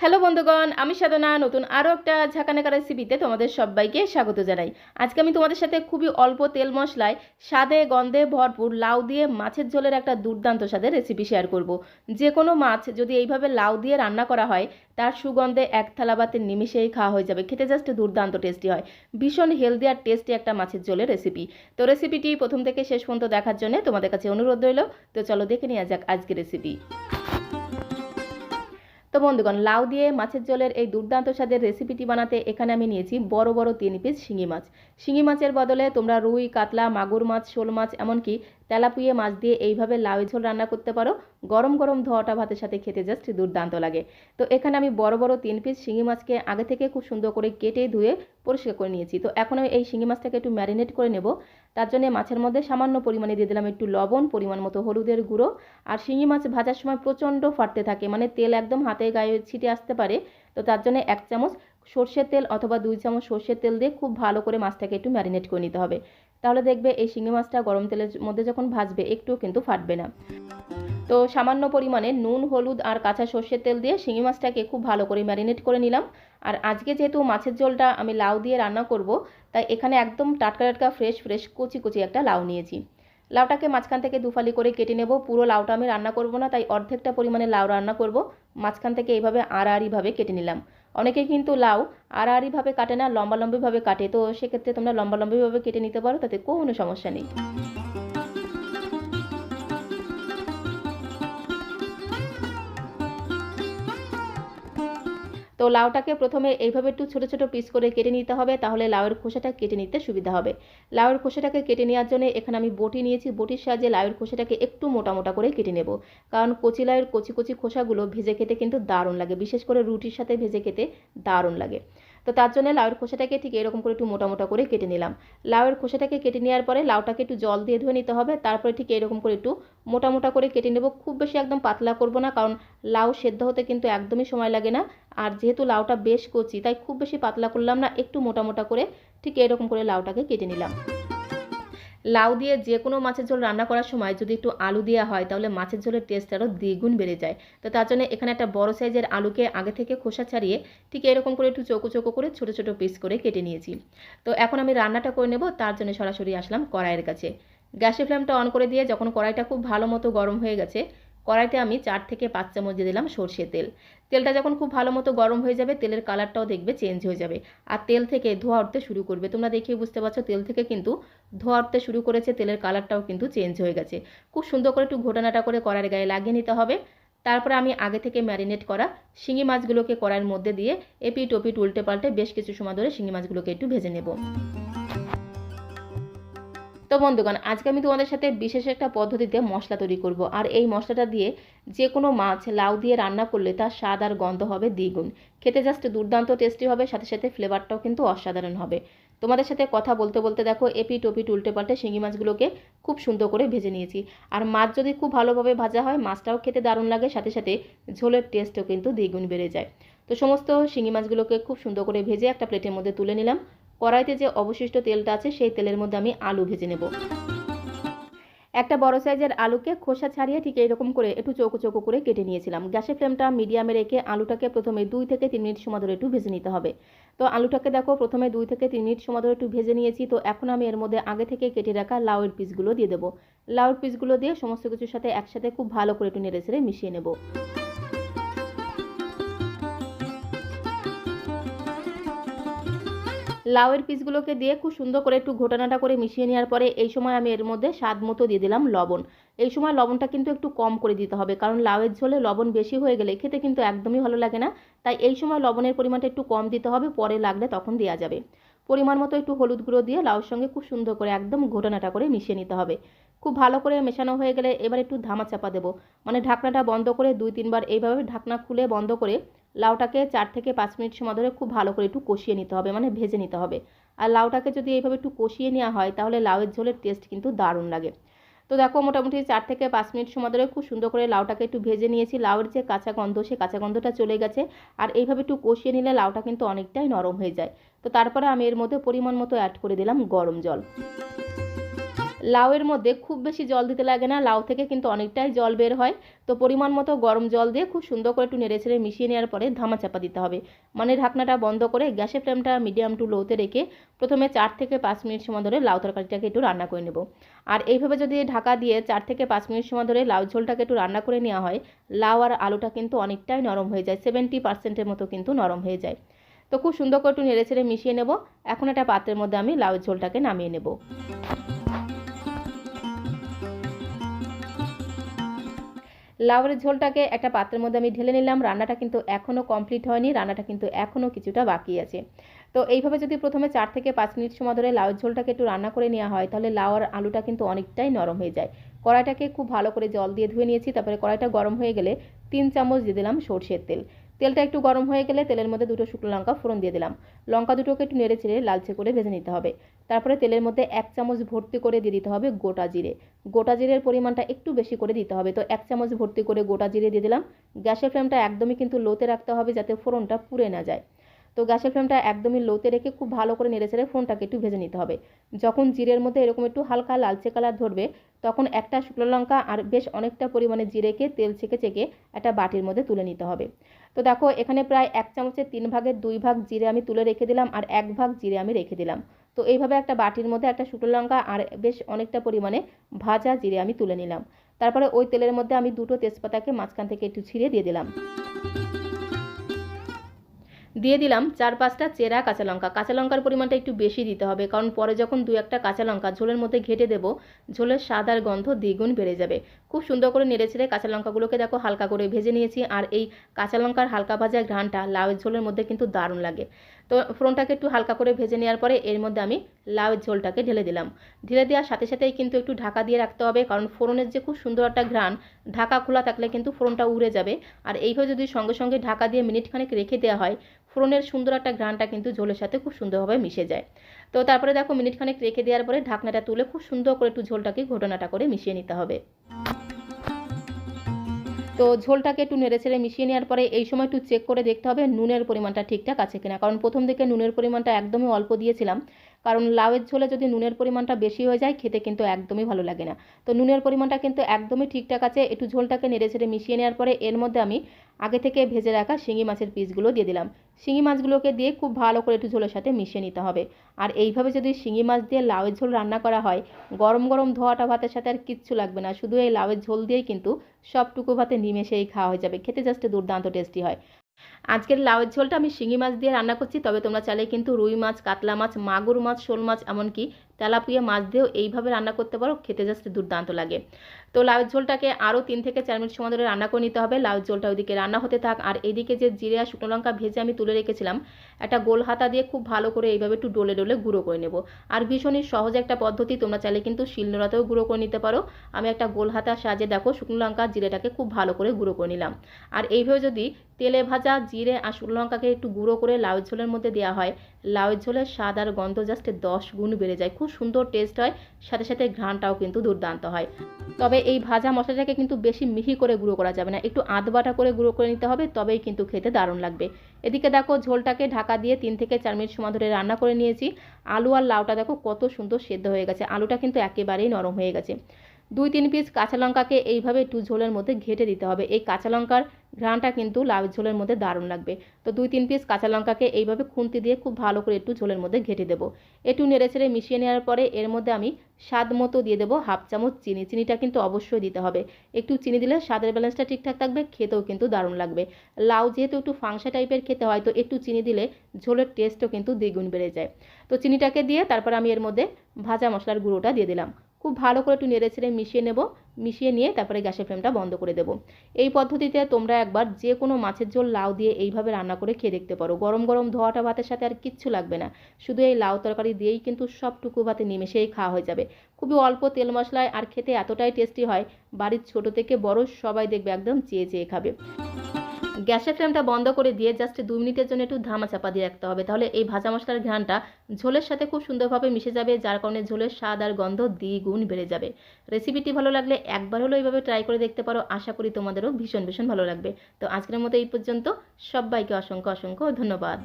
Hello বন্ধুগণ, আমি সাধনা, নতুন আরও একটা ঝাঁকানাকা রেসিপিতে তোমাদের সবাইকে স্বাগত জানাই। আজকে আমি তোমাদের সাথে খুবই অল্প তেল মশলায় স্বাদে গন্ধে ভরপুর লাউ দিয়ে মাছের ঝোলের একটা দুর্দান্ত স্বাদের রেসিপি শেয়ার করব। যে কোনো মাছ যদি এইভাবে লাউ দিয়ে রান্না করা হয়, তার সুগন্ধে এক থালা ভাতের নিমিশেই খাওয়া হয়ে যাবে। খেতে জাস্ট দুর্দান্ত টেস্টি হয়। ভীষণ হেলদি আর টেস্টি একটা মাছের ঝোলের রেসিপি তো রেসিপিটি প্রথম থেকে শেষ পর্যন্ত দেখার জন্য তোমাদের কাছে অনুরোধ রইল। তো চলো দেখে নেওয়া যাক আজকে রেসিপি তো বন্ধুগণ, লাউ দিয়ে মাছের জলের এই দুর্দান্ত স্বাদের রেসিপিটি বানাতে এখানে আমি নিয়েছি বড় বড় তিন পিস শিঙি মাছ। শিঙি মাছের বদলে তোমরা রুই, কাতলা, মাগুর মাছ, শোল মাছ, এমনকি তেলাপুয়ে মাছ দিয়ে এইভাবে লাউ ঝোল রান্না করতে পারো। গরম গরম ধোয়াটা ভাতের সাথে খেতে জাস্ট দুর্দান্ত লাগে। তো এখানে আমি বড় বড় তিন পিস শিঙি মাছকে আগে থেকে খুব সুন্দর করে কেটে ধুয়ে পরিষ্কার করে নিয়েছি। তো এখন আমি এই শিঙি মাছটাকে একটু ম্যারিনেট করে নেব। তার জন্য মাছের মধ্যে সামান্য পরিমাণে দিয়ে দিলাম একটু লবণ, পরিমাণ মতো হলুদের গুঁড়ো। আর শিঙি মাছ ভাজার সময় প্রচণ্ড ফাটতে থাকে মানে তেল একদম হাতে গায়ে ছিটে আসতে পারে। তো তার জন্য এক চামচ সর্ষের তেল অথবা দুই চামচ সর্ষের তেল দিয়ে খুব ভালো করে মাছটাকে একটু ম্যারিনেট করে নিতে হবে। তাহলে দেখবে এই শিঙি মাছটা গরম তেলের মধ্যে যখন ভাজবে, একটুও কিন্তু ফাটবে না। তো সামান্য পরিমাণে নুন, হলুদ আর কাঁচা সর্ষের তেল দিয়ে শিঙি মাছটাকে খুব ভালো করে ম্যারিনেট করে নিলাম। আর আজকে যেহেতু মাছের ঝোলটা আমি লাউ দিয়ে রান্না করব, তাই এখানে একদম টাটকা টাটকা, ফ্রেশ ফ্রেশ, কুচি কুচি একটা লাউ নিয়েছি। লাউটাকে মাঝখান থেকে দুফালি করে কেটে নেব। পুরো লাউটা আমি রান্না করব না, তাই অর্ধেকটা পরিমাণে লাউ রান্না করব। মাঝখান থেকে এইভাবে আড়াআড়িভাবে কেটে নিলাম। অনেকে কিন্তু লাউ আড়াআড়িভাবে কাটে না লম্বা লম্বিভাবে কাটে। তো সেক্ষেত্রে তোমরা লম্বা লম্বিভাবে কেটে নিতে পারো, তাতে কোনো সমস্যা নেই। লাউটাকে প্রথমে এইভাবে একটু ছোটো ছোটো পিস করে কেটে নিতে হবে, তাহলে লাউয়ের খোসাটা কেটে নিতে সুবিধা হবে। লাউয়ের খোসাটাকে কেটে নেওয়ার জন্য এখানে আমি বটি নিয়েছি, বটির সাহায্যে লাউয়ের খোসাটাকে একটু মোটা মোটা করে কেটে নেব। কারণ কচি লাউয়ের কচি কচি খোসাগুলো ভেজে খেতে কিন্তু দারুণ লাগে, বিশেষ করে রুটির সাথে ভেজে খেতে দারুণ লাগে। তো তার জন্য লাউয়ের খোসাটাকে ঠিক এরকম করে একটু মোটা মোটা করে কেটে নিলাম। লাউয়ের খোসাটাকে কেটে নেওয়ার পরে লাউটাকে একটু জল দিয়ে ধুয়ে নিতে হবে, তারপরে ঠিক এরকম করে একটু মোটা মোটা করে কেটে নেব। খুব বেশি একদম পাতলা করব না, কারণ লাউ সেদ্ধ হতে কিন্তু একদমই সময় লাগে না। আর যেহেতু লাউটা বেশ কচি, তাই খুব বেশি পাতলা করলাম না, একটু মোটা মোটা করে ঠিক এরকম করে লাউটাকে কেটে নিলাম। লাউ দিয়ে যে কোনো মাছের ঝোল রান্না করার সময় যদি একটু আলু দেওয়া হয়, তাহলে মাছের ঝোলের টেস্ট আরও দ্বিগুণ বেড়ে যায়। তো তার জন্য এখানে একটা বড় সাইজের আলুকে আগে থেকে খোসা ছাড়িয়ে ঠিক এরকম করে একটু চোকো চোকো করে ছোটো ছোটো পিস করে কেটে নিয়েছি। তো এখন আমি রান্নাটা করে নেব, তার জন্য সরাসরি আসলাম কড়াইয়ের কাছে। গ্যাসের ফ্লেমটা অন করে দিয়ে যখন কড়াইটা খুব ভালো মতো গরম হয়ে গেছে কড়াইতে আমি চার থেকে পাঁচ চামচ দিয়ে দিলাম সর্ষে তেল। তেলটা যখন খুব ভালো মতো গরম হয়ে যাবে, তেলের কালারটাও দেখবে চেঞ্জ হয়ে যাবে। আর তেল থেকে ধোয়া উঠতে শুরু করবে। তোমরা দেখিয়ে বুঝতে পারছ, তেল থেকে কিন্তু ধোয়া উঠতে শুরু করেছে, তেলের কালারটাও কিন্তু চেঞ্জ হয়ে গেছে। খুব সুন্দর করে একটু ঘোটানাটা করে কড়াইয়ের গায়ে লাগিয়ে নিতে হবে। তারপরে আমি আগে থেকে ম্যারিনেট করা শিঙি মাছগুলোকে কড়াইয়ের মধ্যে দিয়ে এপিট ওপিট উল্টে পাল্টে বেশ কিছু সময় ধরে শিঙি মাছগুলোকে একটু ভেজে নেব। তো বন্ধুগণ, আজকে আমি তোমাদের সাথে বিশেষ একটা পদ্ধতিতে মশলা তৈরি করব। আর এই মশলাটা দিয়ে যে কোনো মাছ লাউ দিয়ে রান্না করলে তার স্বাদ আর গন্ধ হবে দ্বিগুণ। খেতে জাস্ট দুর্দান্ত টেস্টি হবে, সাথে সাথে ফ্লেভারটাও কিন্তু অসাধারণ হবে। তোমাদের সাথে কথা বলতে বলতে দেখো এপি ওপিট উল্টে পাল্টে শিঙি মাছগুলোকে খুব সুন্দর করে ভেজে নিয়েছি। আর মাছ যদি খুব ভালোভাবে ভাজা হয়, মাছটাও খেতে দারুণ লাগে, সাথে সাথে ঝোলের টেস্টও কিন্তু দ্বিগুণ বেড়ে যায়। তো সমস্ত শিঙি মাছগুলোকে খুব সুন্দর করে ভেজে একটা প্লেটের মধ্যে তুলে নিলাম। কড়াইতে যে অবশিষ্ট তেলটা আছে, সেই তেলের মধ্যে আমি আলু ভেজে নেব। একটা বড় সাইজের আলুকে খোসা ছাড়িয়ে ঠিক এইরকম করে একটু চৌকো চৌকো করে কেটে নিয়েছিলাম। গ্যাসের ফ্লেমটা মিডিয়ামে রেখে আলুটাকে প্রথমে দুই থেকে তিন মিনিট সময় ধরে একটু ভেজে নিতে হবে। তো আলুটাকে দেখো, প্রথমে দুই থেকে তিন মিনিট সময় ধরে একটু ভেজে নিয়েছি। তো এখন আমি এর মধ্যে আগে থেকে কেটে রাখা লাউয়ের পিসগুলো দিয়ে দেবো। লাউয়ের পিসগুলো দিয়ে সমস্ত কিছুর সাথে একসাথে খুব ভালো করে একটু নেড়ে ছেড়ে মিশিয়ে নেব। লাউয়ের পিসগুলোকে দিয়ে খুব সুন্দর করে একটু ঘোটানাটা করে মিশিয়ে নেওয়ার পরে এই সময় আমি এর মধ্যে স্বাদ মতো দিয়ে দিলাম লবণ। এই সময় লবণটা কিন্তু একটু কম করে দিতে হবে, কারণ লাউয়ের ঝোলে লবণ বেশি হয়ে গেলে খেতে কিন্তু একদমই ভালো লাগে না। তাই এই সময় লবণের পরিমাণটা একটু কম দিতে হবে, পরে লাগলে তখন দেওয়া যাবে। পরিমাণ মতো একটু হলুদ গুঁড়ো দিয়ে লাউর সঙ্গে খুব সুন্দর করে একদম ঘোটানাটা করে মিশিয়ে নিতে হবে। খুব ভালো করে মেশানো হয়ে গেলে এবার একটু ধামা চাপা দেবো। মানে ঢাকনাটা বন্ধ করে দুই তিনবার এইভাবে ঢাকনা খুলে বন্ধ করে লাউটাকে চার থেকে পাঁচ মিনিট সময় ধরে খুব ভালো করে একটু কষিয়ে নিতে হবে মানে ভেজে নিতে হবে। আর লাউটাকে যদি এইভাবে একটু কষিয়ে নেওয়া হয় তাহলে লাউয়ের ঝোলের টেস্ট কিন্তু দারুণ লাগে। তো দেখো মোটামুটি চার থেকে পাঁচ মিনিট সময় ধরে খুব সুন্দর করে লাউটাকে একটু ভেজে নিয়েছি, লাউয়ের যে কাঁচা গন্ধ সে কাঁচা গন্ধটা চলে গেছে। আর এইভাবে একটু কষিয়ে নিলে লাউটা কিন্তু অনেকটাই নরম হয়ে যায়। তো তারপরে আমি এর মধ্যে পরিমাণ মতো অ্যাড করে দিলাম গরম জল। লাউয়ের মধ্যে খুব বেশি জল দিতে লাগে না। লাউ থেকে কিন্তু অনেকটাই জল বের হয়। তো পরিমাণ মতো গরম জল দিয়ে খুব সুন্দর করে একটু নেড়ে ছেড়ে মিশিয়ে নেওয়ার পরে ধামা চাপা দিতে হবে। মানে ঢাকনাটা বন্ধ করে গ্যাসের ফ্লেমটা মিডিয়াম টু লোতে রেখে প্রথমে চার থেকে পাঁচ মিনিট সময় ধরে লাউ তরকারিটাকে একটু রান্না করে নেব। আর এইভাবে যদি ঢাকা দিয়ে চার থেকে পাঁচ মিনিট সময় ধরে লাউ ঝোলটাকে একটু রান্না করে নেওয়া হয়, লাউ আর আলুটা কিন্তু অনেকটাই নরম হয়ে যায়। সেভেন্টি পার্সেন্টের মতো কিন্তু নরম হয়ে যায়। তো খুব সুন্দর করে একটু নেড়ে ছেড়ে মিশিয়ে নেব। এখন একটা পাত্রের মধ্যে আমি লাউ ঝোলটাকে নামিয়ে নেব। লাউয়ের ঝোলটাকে একটা পাত্রের মধ্যে আমি ঢেলে নিলাম। রান্নাটা কিন্তু এখনও কমপ্লিট হয়নি, রান্নাটা কিন্তু এখনও কিছুটা বাকি আছে। তো এইভাবে যদি প্রথমে চার থেকে পাঁচ মিনিট সময় ধরে লাউয়ের ঝোলটাকে একটু রান্না করে নেওয়া হয়, তাহলে লাউ আর আলুটা কিন্তু অনেকটাই নরম হয়ে যায়। কড়াইটাকে খুব ভালো করে জল দিয়ে ধুয়ে নিয়েছি, তারপরে কড়াইটা গরম হয়ে গেলে তিন চামচ দিয়ে দিলাম সর্ষের তেল। তেলটা একটু গরম হয়ে গেলে তেলের মধ্যে দুটো শুকনো লঙ্কা ফোড়ন দিয়ে দিলাম। লঙ্কা দুটোকে একটু নেড়ে ছেড়ে লালচে করে ভেজে নিতে হবে। তারপরে তেলের মধ্যে এক চামচ ভর্তি করে দিয়ে দিতে হবে গোটা জিরে। গোটা জিরের পরিমাণটা একটু বেশি করে দিতে হবে। তো এক চামচ ভর্তি করে গোটা জিরে দিয়ে দিলাম। গ্যাসের ফ্লেমটা একদমই কিন্তু লোতে রাখতে হবে যাতে ফোড়নটা পুড়ে না যায়। তো গ্যাসের ফ্লেমটা একদমই লোতে রেখে খুব ভালো করে নেড়ে ছেড়ে ফোনটাকে একটু ভেজে নিতে হবে। যখন জিরের মধ্যে এরকম একটু হালকা লালচে কালার ধরবে, তখন একটা শুকনো লঙ্কা আর বেশ অনেকটা পরিমাণে জিরেকে তেল ছেঁকে চেকে একটা বাটির মধ্যে তুলে নিতে হবে। তো দেখো, এখানে প্রায় এক চামচের তিন ভাগের দুই ভাগ জিরে আমি তুলে রেখে দিলাম আর এক ভাগ জিরে আমি রেখে দিলাম। তো এইভাবে একটা বাটির মধ্যে একটা শুকনো লঙ্কা আর বেশ অনেকটা পরিমাণে ভাজা জিরে আমি তুলে নিলাম। তারপরে ওই তেলের মধ্যে আমি দুটো তেজপাতাকে মাঝখান থেকে একটু ছিঁড়ে দিয়ে দিলাম। দিয়ে দিলাম চার পাঁচটা চেরা কাঁচা লঙ্কা। কাঁচা লঙ্কার পরিমাণটা একটু বেশি দিতে হবে, কারণ পরে যখন দু একটা কাঁচা লঙ্কা ঝোলের মধ্যে ঘেটে দেব, ঝোলের স্বাদ আর গন্ধ দ্বিগুণ বেড়ে যাবে। খুব সুন্দর করে নেড়ে ছেড়ে কাঁচা লঙ্কাগুলোকে দেখো হালকা করে ভেজে নিয়েছি, আর এই কাঁচা লঙ্কার হালকা ভাজা ঘ্রানটা লাউয়ের ঝোলের মধ্যে কিন্তু দারুণ লাগে। তো ফোড়নটাকে একটু হালকা করে ভেজে নেওয়ার পরে এর মধ্যে আমি লাউয়ের ঝোলটাকে ঢেলে দিলাম। ঢেলে দেওয়ার সাথে সাথেই কিন্তু একটু ঢাকা দিয়ে রাখতে হবে, কারণ ফোড়নের যে খুব সুন্দর একটা ঘ্রাণ, ঢাকা খোলা থাকলে কিন্তু ফোড়নটা উড়ে যাবে। আর এইভাবে যদি সঙ্গে সঙ্গে ঢাকা দিয়ে মিনিট খানেক রেখে দেওয়া হয়, ফোড়নের সুন্দর একটা ঘ্রাণটা কিন্তু ঝোলের সাথে খুব সুন্দরভাবে মিশে যায়। তো তারপরে দেখো মিনিট খানেক রেখে দেওয়ার পরে ঢাকনাটা তুলে খুব সুন্দর করে একটু ঝোলটাকে ঘটনাটা করে মিশিয়ে নিতে হবে। তো ঝোলটাকে একটু নেড়ে ছেড়ে মিশিয়ে নেওয়ার পরে এই সময় একটু চেক করে দেখতে হবে নুনের পরিমাণটা ঠিকঠাক আছে কিনা। কারণ প্রথম দিকে নুনের পরিমাণটা একদমই অল্প দিয়েছিলাম। কারণ লাউয়ের ঝোলে যদি নুনের পরিমাণটা বেশি হয়ে যায়, খেতে কিন্তু একদমই ভালো লাগে না। তো নুনের পরিমাণটা কিন্তু একদমই ঠিকঠাক আছে। একটু ঝোলটাকে নেড়ে ছেড়ে মিশিয়ে নেওয়ার পরে এর মধ্যে আমি আগে থেকে ভেজে রাখা শিঙি মাছের পিসগুলো দিয়ে দিলাম। শিঙি মাছগুলোকে দিয়ে খুব ভালো করে একটু ঝোলের সাথে মিশিয়ে নিতে হবে। আর এইভাবে যদি শিঙি মাছ দিয়ে লাউয়ের ঝোল রান্না করা হয়, গরম গরম ধোয়াটা ভাতের সাথে আর কিচ্ছু লাগবে না। শুধু এই লাউয়ের ঝোল দিয়েই কিন্তু সবটুকু ভাতে নিমেষেই খাওয়া হয়ে যাবে। খেতে জাস্ট দুর্দান্ত টেস্টি হয়। আজকের লাউয়ের ঝোলটা আমি শিঙি মাছ দিয়ে রান্না করছি। তবে তোমরা চাইলে কিন্তু রুই মাছ, কাতলা মাছ, মাগুর মাছ, শোল মাছ, এমনকি তেলাপুয়া মাছ দিয়েও এইভাবে রান্না করতে পারো, খেতে জাস্ট দুর্দান্ত লাগে। তো লাউ ঝোলটাকে আরও তিন থেকে চার মিনিট সময় ধরে রান্না করে নিতে হবে। লাউয়ের ঝোলটা ওইদিকে রান্না হতে থাক। আর এইদিকে যে জিরে আর শুকনো লঙ্কা ভেজে আমি তুলে রেখেছিলাম, একটা গোল হাতা দিয়ে খুব ভালো করে এইভাবে একটু ডলে ডলে গুঁড়ো করে নেব। আর ভীষণই সহজ একটা পদ্ধতি, তোমরা চাইলে কিন্তু শিলনোড়াতেও গুঁড়ো করে নিতে পারো। আমি একটা গোল হাতার সাজে দেখো, শুকনো লঙ্কা জিরেটাকে খুব ভালো করে গুঁড়ো করে নিলাম। আর এইভাবে যদি তেলে ভাজা জিরে আর শুকনো লঙ্কাকে একটু গুঁড়ো করে লাউয়ের ঝোলের মধ্যে দেওয়া হয় লাউয়ের ঝোলের স্বাদ আর গন্ধ জাস্ট দশ গুণ বেড়ে যায়। খুব সুন্দর টেস্ট হয়, সাথে সাথে ঘ্রানটাও কিন্তু দুর্দান্ত হয়। তবে এই ভাজা মশলাটাকে কিন্তু বেশি মিহি করে গুঁড়ো করা যাবে না, একটু আধ বাটা করে গুঁড়ো করে নিতে হবে, তবেই কিন্তু খেতে দারুণ লাগবে। এদিকে দেখো ঝোলটাকে ঢাকা দিয়ে তিন থেকে চার মিনিট সময় ধরে রান্না করে নিয়েছি। আলু আর লাউটা দেখো কত সুন্দর সেদ্ধ হয়ে গেছে, আলুটা কিন্তু একেবারেই নরম হয়ে গেছে। দুই তিন পিস কাঁচা লঙ্কাকে এইভাবে একটু ঝোলের মধ্যে ঘেটে দিতে হবে। এই কাঁচা লঙ্কার ঘ্রাণটা কিন্তু লাউ ঝোলের মধ্যে দারুণ লাগবে। তো দুই তিন পিস কাঁচা লঙ্কাকে এইভাবে খুন্তি দিয়ে খুব ভালো করে একটু ঝোলের মধ্যে ঘেটে দেবো। একটু নেড়ে ছেড়ে মিশিয়ে নেওয়ার পরে এর মধ্যে আমি স্বাদ মতো দিয়ে দেবো হাফ চামচ চিনি। চিনিটা কিন্তু অবশ্যই দিতে হবে। একটু চিনি দিলে স্বাদের ব্যালেন্সটা ঠিকঠাক থাকবে, খেতেও কিন্তু দারুণ লাগবে। লাউ যেহেতু একটু ফাংসা টাইপের খেতে হয়, তো একটু চিনি দিলে ঝোলের টেস্টও কিন্তু দ্বিগুণ বেড়ে যায়। তো চিনিটাকে দিয়ে তারপর আমি এর মধ্যে ভাজা মশলার গুঁড়োটা দিয়ে দিলাম। খুব ভালো করে একটু নেড়ে ছেড়ে মিশিয়ে নেব, মিশিয়ে নিয়ে তারপরে গ্যাসের ফ্লেমটা বন্ধ করে দেবো। এই পদ্ধতিতে তোমরা একবার যে কোনো মাছের ঝোল লাউ দিয়ে এইভাবে রান্না করে খেয়ে দেখতে পারো। গরম গরম ধোয়াটা ভাতের সাথে আর কিচ্ছু লাগবে না। শুধু এই লাউ তরকারি দিয়েই কিন্তু সবটুকু ভাতে নিমেষেই খাওয়া হয়ে যাবে। খুবই অল্প তেল মশলায় আর খেতে এতটাই টেস্টি হয়, বাড়ির ছোট থেকে বড় সবাই দেখবে একদম চেয়ে চেয়ে খাবে। গ্যাসের ফ্লেমটা বন্ধ করে দিয়ে জাস্ট দু মিনিটের জন্য একটু ধামা চাপা দিয়ে রাখতে হবে। তাহলে এই ভাজা মশলার ঘ্রাণটা ঝোলের সাথে খুব সুন্দরভাবে মিশে যাবে, যার কারণে ঝোলের স্বাদ আর গন্ধ দ্বিগুণ বেড়ে যাবে। রেসিপিটি ভালো লাগলে একবার হলো এইভাবে ট্রাই করে দেখতে পারো। আশা করি তোমাদেরও ভীষণ ভীষণ ভালো লাগবে। তো আজকের মতো এই পর্যন্ত। সবাইকে অসংখ্য অসংখ্য ধন্যবাদ।